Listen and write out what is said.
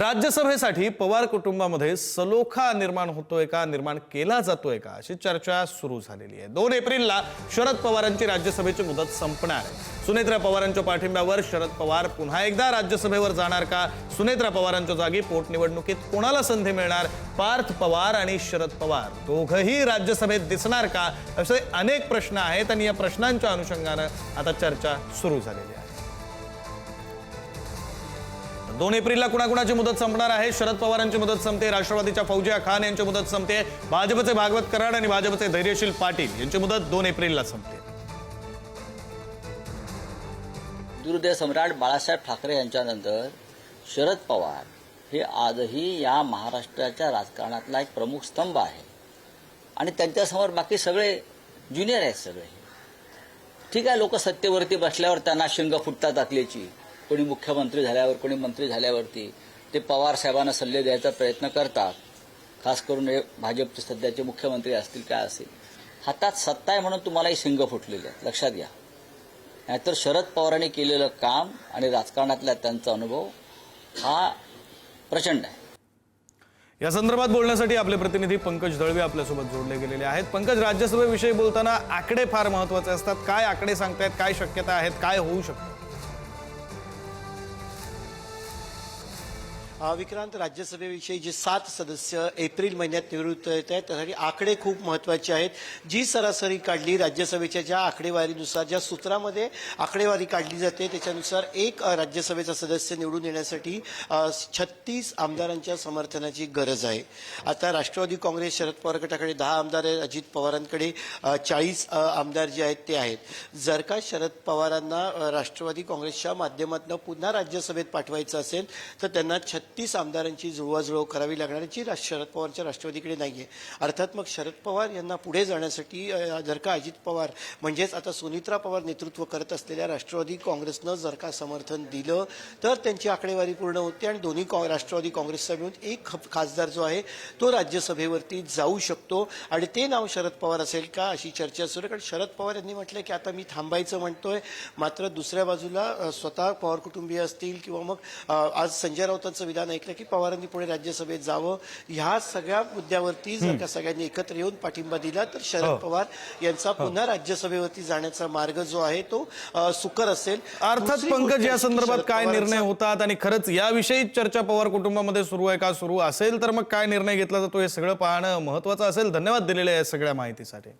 राज्यसभेसाठी पवार कुटुंबामध्ये सलोखा निर्माण होतोय का निर्माण केला जातोय का अशी चर्चा सुरू झालेली आहे. दोन एप्रिलला शरद पवारांची राज्यसभेची मुदत संपणार आहे. सुनेत्रा पवारांच्या पाठिंब्यावर शरद पवार पुन्हा एकदा राज्यसभेवर जाणार का? सुनेत्रा पवारांच्या जागी पोटनिवडणुकीत कोणाला संधी मिळणार? पार्थ पवार आणि शरद पवार दोघंही राज्यसभेत दिसणार का? असे अनेक प्रश्न आहेत आणि या प्रश्नांच्या अनुषंगानं आता चर्चा सुरू झालेली आहे. दोन एप्रिलला कुणाकुणाची मुदत संपणार आहे? शरद पवारांची मुदत संपते राष्ट्रवादीच्या फौजिया खान यांची मुदत संपते भाजपचे भागवत कराड आणि भाजपचे धैर्यशील पाटील यांची मुदत दोन एप्रिलला संपते. दुर्दय सम्राट बाळासाहेब ठाकरे यांच्यानंतर शरद पवार हे आजही या महाराष्ट्राच्या राजकारणातला एक प्रमुख स्तंभ आहे. आणि त्यांच्यासमोर बाकी सगळे ज्युनियर आहेत सगळे. ठीक आहे लोक सत्तेवरती बसल्यावर त्यांना शिंग फुटतात टाकल्याची कोणी मुख्यमंत्री झाल्यावर कोणी मंत्री झाल्यावरती ते पवार साहेबांना सल्ले द्यायचा प्रयत्न करतात. खास करून हे भाजपचे सध्याचे मुख्यमंत्री असतील काय असतील हातात सत्ता आहे म्हणून तुम्हालाही शिंग फुटलेले आहेत लक्षात घ्या. नाहीतर शरद पवारांनी केलेलं काम आणि राजकारणातला त्यांचा अनुभव हा प्रचंड आहे. या संदर्भात बोलण्यासाठी आपले प्रतिनिधी पंकज दळवे आपल्यासोबत जोडले गेलेले आहेत. पंकज राज्यसभेविषयी बोलताना आकडे फार महत्त्वाचे असतात. काय आकडे सांगतायत? काय शक्यता आहेत? काय होऊ शकतं? विक्रांत राज्यसभेविषयी जे सात सदस्य एप्रिल महिन्यात निवृत्त येत आहेत त्यासाठी आकडे खूप महत्त्वाचे आहेत. जी सरासरी काढली राज्यसभेच्या ज्या आकडेवारीनुसार ज्या सूत्रामध्ये आकडेवारी काढली जाते त्याच्यानुसार एक राज्यसभेचा सदस्य निवडून येण्यासाठी छत्तीस आमदारांच्या समर्थनाची गरज आहे. आता राष्ट्रवादी काँग्रेस शरद पवार गटाकडे दहा आमदार आहेत अजित पवारांकडे चाळीस आमदार जे आहेत ते आहेत. जर का शरद पवारांना राष्ट्रवादी काँग्रेसच्या माध्यमातून पुन्हा राज्यसभेत पाठवायचं असेल तर त्यांना छत्तीस आमदारांची जुळवाजुळव करावी लागणार जी शरद पवारच्या राष्ट्रवादीकडे नाही आहे अर्थात मग शरद पवार यांना पुढे जाण्यासाठी जर का अजित पवार म्हणजेच आता सुनित्रा पवार नेतृत्व करत असलेल्या राष्ट्रवादी काँग्रेसनं जर का समर्थन दिलं तर त्यांची आकडेवारी पूर्ण होते आणि दोन्ही कॉ राष्ट्रवादी काँग्रेसचा मिळून एक ख- खासदार जो आहे तो राज्यसभेवरती जाऊ शकतो. आणि ते नाव शरद पवार असेल का अशी चर्चा सुरू आहे. कारण शरद पवार यांनी म्हटलं की आता मी थांबायचं म्हणतोय. मात्र दुसऱ्या बाजूला स्वतः पवार कुटुंबीय असतील किंवा मग आज संजय राऊतांचं विधान ऐकलं की पवारांनी पुढे राज्यसभेत जावं ह्या सगळ्या मुद्द्यावरती जर का सगळ्यांनी एकत्र येऊन पाठिंबा दिला तर हो. शरद पवार यांचा पुन्हा राज्यसभेवरती जाण्याचा मार्ग जो आहे तो सुकर असेल. अर्थात पंकज या संदर्भात काय निर्णय होतात आणि खरंच याविषयी चर्चा पवार कुटुंबामध्ये सुरू आहे का? सुरू असेल तर मग काय निर्णय घेतला जातो हे सगळं पाहणं महत्वाचं असेल. धन्यवाद दिलेले आहे सगळ्या माहितीसाठी.